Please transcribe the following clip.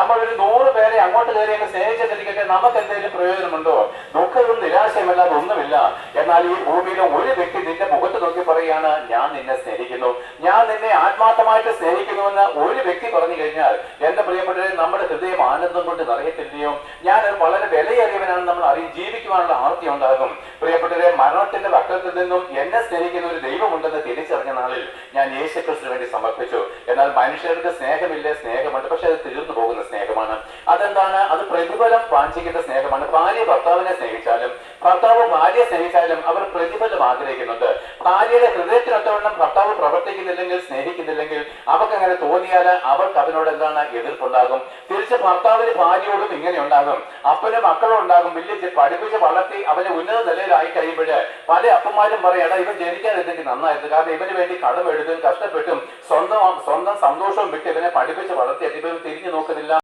നമ്മൾ ഒരു നൂറ് പേരെ അങ്ങോട്ട് കയറി അങ്ങ് സ്നേഹിച്ചിട്ടിരിക്കട്ടെ നമുക്ക് എന്തെങ്കിലും പ്രയോജനമുണ്ടോ? ദുഃഖവും നിരാശയുമല്ലാതെ ഒന്നുമില്ല. എന്നാൽ ഈ ഭൂമിയിലെ ഒരു വ്യക്തി നിന്റെ മുഖത്ത് നോക്കി പറയുകയാണ് ഞാൻ നിന്നെ സ്നേഹിക്കുന്നു. ഞാൻ നിന്നെ ആത്മാർത്ഥമായിട്ട് സ്നേഹിക്കുന്നുവെന്ന് ഒരു വ്യക്തി പറഞ്ഞു കഴിഞ്ഞാൽ എന്റെ പ്രിയപ്പെട്ടവരെ നമ്മുടെ ഹൃദയം ആനന്ദം കൊണ്ട് നിറയത്തില്ലയോ? ഞാൻ വളരെ വിലയേറിയവനാണ് നമ്മൾ അറിയും. ജീവിക്കുവാനുള്ള ആർത്തി ഉണ്ടാകും. പ്രിയപ്പെട്ടവരെ മരണത്തിന്റെ വക്രത്തിൽ നിന്നും എന്നെ സ്നേഹിക്കുന്ന ഒരു ദൈവമുണ്ടെന്ന് തിരിച്ചറിഞ്ഞ നാളിൽ ഞാൻ യേശുക്രിസ്തു വേണ്ടി സമർപ്പിച്ചു. എന്നാൽ മനുഷ്യർക്ക് സ്നേഹമില്ലേ? സ്നേഹമുണ്ട്. പക്ഷെ അത് അതെന്താണ് അത് പ്രതിഫലം വാഞ്ചിക്കുന്ന സ്നേഹമാണ്. ഭാര്യ ഭർത്താവിനെ സ്നേഹിച്ചാലും ഭർത്താവ് ഭാര്യയെ സ്നേഹിച്ചാലും അവർ പ്രതിഫലം ആഗ്രഹിക്കുന്നുണ്ട്. ഭാര്യയുടെ ഹൃദയത്തിനൊത്തവണ്ണം ഭർത്താവ് പ്രവർത്തിക്കുന്നില്ലെങ്കിൽ സ്നേഹിക്കുന്നില്ലെങ്കിൽ അവർക്ക് അങ്ങനെ തോന്നിയാൽ അവർക്ക് അതിനോട് എന്താണ്? എതിർപ്പുണ്ടാകും. തിരിച്ച് ഭർത്താവിന് ഭാര്യയോടും ഇങ്ങനെ ഉണ്ടാകും. അപ്പനും മക്കളും ഉണ്ടാകും. വലിയ പഠിപ്പിച്ച് വളർത്തി അവനെ ഉന്നത നിലയിലായി കഴിയുമ്പോൾ പല അപ്പന്മാരും പറയും എടാ ഇവൻ ജനിക്കാതിരുന്നെങ്കിൽ നന്നായിരുന്നു. കാരണം ഇവന് വേണ്ടി കടമെടുത്തും കഷ്ടപ്പെട്ടും സ്വന്തം സ്വന്തം സന്തോഷവും വിട്ട് ഇവനെ പഠിപ്പിച്ച് വളർത്തിയിട്ട് ഇവൻ തിരിഞ്ഞു നോക്കുന്നില്ല.